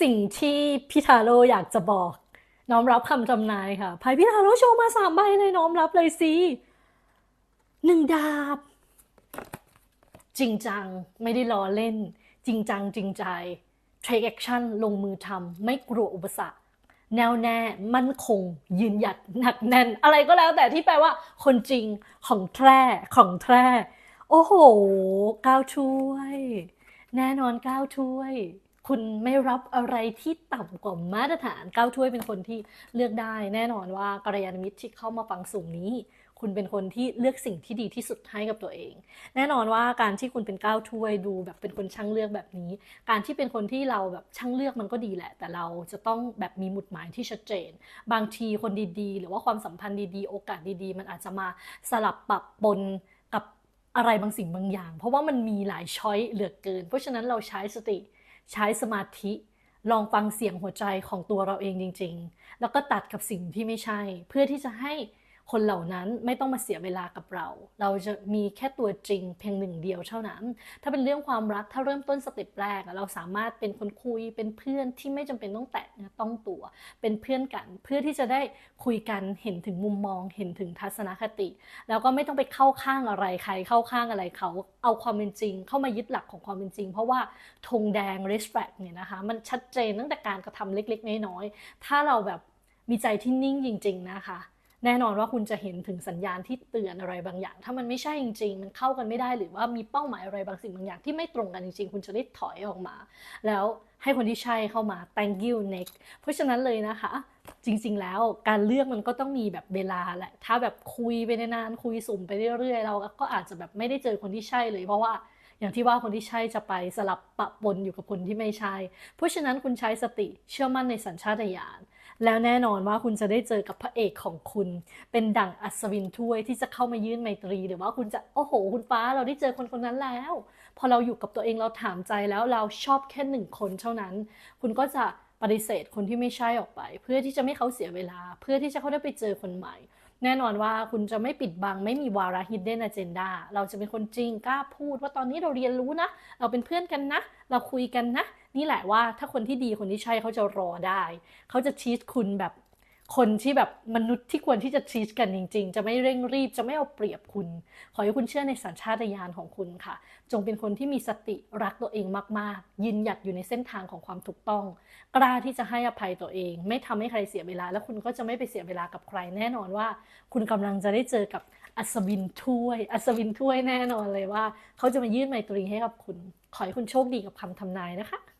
สิ่งที่พี่ทาโรอยากจะบอก น้อมรับคำทำนายค่ะไพ่พี่ทาโรโชว์มาสามใบเลยน้อมรับเลยสิหนึ่งดาบ จริงจังไม่ได้ล้อเล่น จริงจังจริงใจ take action ลงมือทำไม่กลัวอุปสรรค แน่วแน่มั่นคง ยืนหยัดหนักแน่น อะไรก็แล้วแต่ที่แปลว่า คนจริงของแท้ของแท้โอ้โหก้าวช่วย แน่นอนก้าวถ้วย คุณไม่รับอะไรที่ต่ำกว่ามาตรฐานก้าวถ้วยเป็นคนที่เลือกได้ แน่นอนว่ากัลยาณมิตรที่เข้ามาฟังสูงนี้ คุณเป็นคนที่เลือกสิ่งที่ดีที่สุดให้กับตัวเอง แน่นอนว่าการที่คุณเป็นก้าวถ้วยดูแบบเป็นคนช่างเลือกแบบนี้ การที่เป็นคนที่เราแบบช่างเลือกมันก็ดีแหละ แต่เราจะต้องแบบมีหมุดหมายที่ชัดเจน บางทีคนดีๆ หรือว่าความสัมพันธ์ดีๆ โอกาสดีๆ มันอาจจะมาสลับปรับปนกับอะไรบางสิ่งบางอย่าง เพราะว่ามันมีหลายช้อยเหลือเกิน เพราะฉะนั้นเราใช้สติ ใช้สมาธิ ลองฟังเสียงหัวใจของตัวเราเองจริง ๆ แล้วก็ตัดกับสิ่งที่ไม่ใช่ เพื่อที่จะให้ คนเหล่านั้นไม่ต้องมาเสียเวลากับเรา เราจะมีแค่ตัวจริงเพียงหนึ่งเดียวเท่านั้น ถ้าเป็นเรื่องความรักถ้าเริ่มต้นสเต็ปแรก เราสามารถเป็นคนคุยเป็นเพื่อนที่ไม่จำเป็นต้องแตะเนื้อต้องตัว เป็นเพื่อนกัน เพื่อที่จะได้คุยกันเห็นถึงมุมมอง เห็นถึงทัศนคติ แล้วก็ไม่ต้องไปเข้าข้างอะไรใคร เข้าข้างอะไรเขาเอาความเป็นจริง เข้ามายึดหลักของความเป็นจริง เพราะว่าธงแดง respect เนี่ยนะคะมันชัดเจนตั้งแต่การกระทำเล็กๆน้อยๆถ้าเราแบบมีใจที่นิ่งจริง ๆนะคะ แน่นอนว่าคุณจะเห็นถึงสัญญาณที่เตือนอะไรบางอย่าง ถ้ามันไม่ใช่จริง ๆ มันเข้ากันไม่ได้หรือว่ามีเป้าหมายอะไรบางสิ่งบางอย่างที่ไม่ตรงกันจริง ๆ คุณจะได้ถอยออกมา แล้วให้คนที่ใช่เข้ามา thank you next เพราะฉะนั้นเลยนะคะ จริง ๆ แล้วการเลือกมันก็ต้องมีแบบเวลาแหละ ถ้าแบบคุยไปนานๆคุยสุ่มไปเรื่อยๆเราก็อาจจะแบบไม่ได้เจอคนที่ใช่เลย เพราะว่าอย่างที่ว่าคนที่ใช่จะไปสลับปะปนอยู่กับคนที่ไม่ใช่ เพราะฉะนั้นคุณใช้สติเชื่อมั่นในสัญชาตญาณ แล้วแน่นอนว่าคุณจะได้เจอกับพระเอกของคุณ เป็นดั่งอัศวินถ้วยที่จะเข้ามายื่นไมตรี หรือว่าคุณจะโอ้โห คุณฟ้าเราได้เจอคนคนนั้นแล้ว พอเราอยู่กับตัวเองเราถามใจแล้วเราชอบแค่หนึ่งคนเท่านั้น คุณก็จะปฏิเสธคนที่ไม่ใช่ออกไป เพื่อที่จะไม่เขาเสียเวลา เพื่อที่จะเขาได้ไปเจอคนใหม่ แน่นอนว่าคุณจะไม่ปิดบังไม่มีวาระ hidden agenda เราจะเป็นคนจริงกล้าพูดว่าตอนนี้เราเรียนรู้นะ เราเป็นเพื่อนกันนะ เราคุยกันนะ นี่แหละว่าถ้าคนที่ดีคนที่ใช่เขาจะรอได้ เขาจะชีตคุณแบบคนที่แบบมนุษย์ที่ควรที่จะชีตกันจริง ๆ จะไม่เร่งรีบจะไม่เอาเปรียบคุณ ขอให้คุณเชื่อในสัญชาตญาณของคุณค่ะ จงเป็นคนที่มีสติรักตัวเองมากๆ ยืนหยัดอยู่ในเส้นทางของความถูกต้อง กล้าที่จะให้อภัยตัวเอง ไม่ทำให้ใครเสียเวลา แล้วคุณก็จะไม่ไปเสียเวลากับใครแน่นอนว่า คุณกำลังจะได้เจอกับอัศวินถ้วย อัศวินถ้วยแน่นอนเลยว่า เขาจะมายื่นไมตรีให้กับคุณ ขอให้คุณโชคดีกับคำทำนายนะคะ